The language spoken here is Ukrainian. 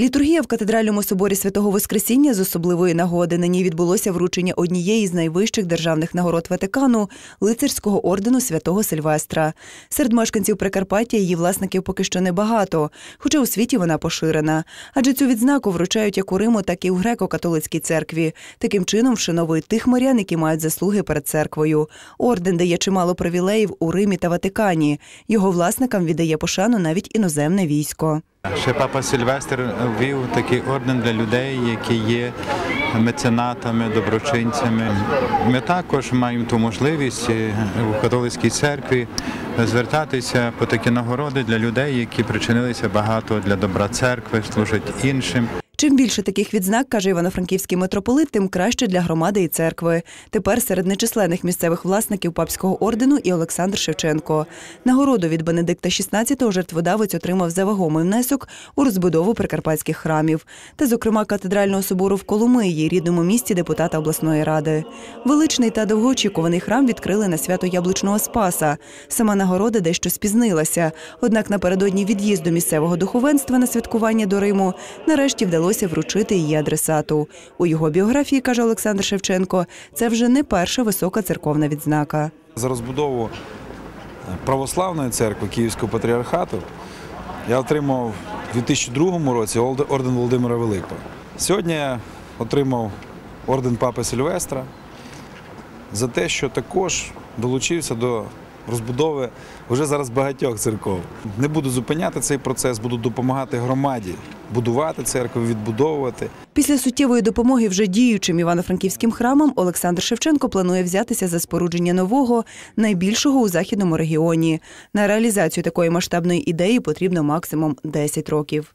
Літургія в катедральному соборі святого Воскресіння з особливої нагоди. На ній відбулося вручення однієї з найвищих державних нагород Ватикану лицарського ордену святого Сильвестра. Серед мешканців Прикарпаття її власників поки що небагато, хоча у світі вона поширена. Адже цю відзнаку вручають як у Риму, так і в греко-католицькій церкві. Таким чином вшановують тих морян, які мають заслуги перед церквою. Орден дає чимало привілеїв у Римі та Ватикані. Його власникам віддає пошану навіть іноземне військо. Ще папа Сильвестр ввів такий орден для людей, які є меценатами, доброчинцями. Ми також маємо ту можливість е, у католицькій церкві звертатися по такі нагороди для людей, які причинилися багато для добра церкви, служать іншим. Чим більше таких відзнак, каже івано-франківський митрополит, тим краще для громади і церкви. Тепер серед нечисленних місцевих власників папського ордену і Олександр Шевченко. Нагороду від Бенедикта XVI жертводавець отримав за вагомий внесок у розбудову прикарпатських храмів, та, зокрема, катедрального собору в Коломиї, рідному місті депутата обласної ради. Величний та довгоочікуваний храм відкрили на свято Яблучного Спаса. Сама нагорода дещо спізнилася. Однак напередодні від'їзду місцевого духовенства на святкування до Риму нарешті вдалося вручити її адресату. У його біографії, каже Олександр Шевченко, це вже не перша висока церковна відзнака. За розбудову православної церкви Київського патріархату я отримав у 2002 році орден Володимира Великого. Сьогодні я отримав орден Папи Сильвестра за те, що також долучився до розбудови вже зараз багатьох церков. Не буду зупиняти цей процес, буду допомагати громаді будувати церкву, відбудовувати. Після суттєвої допомоги вже діючим івано-франківським храмам Олександр Шевченко планує взятися за спорудження нового, найбільшого у західному регіоні. На реалізацію такої масштабної ідеї потрібно максимум 10 років.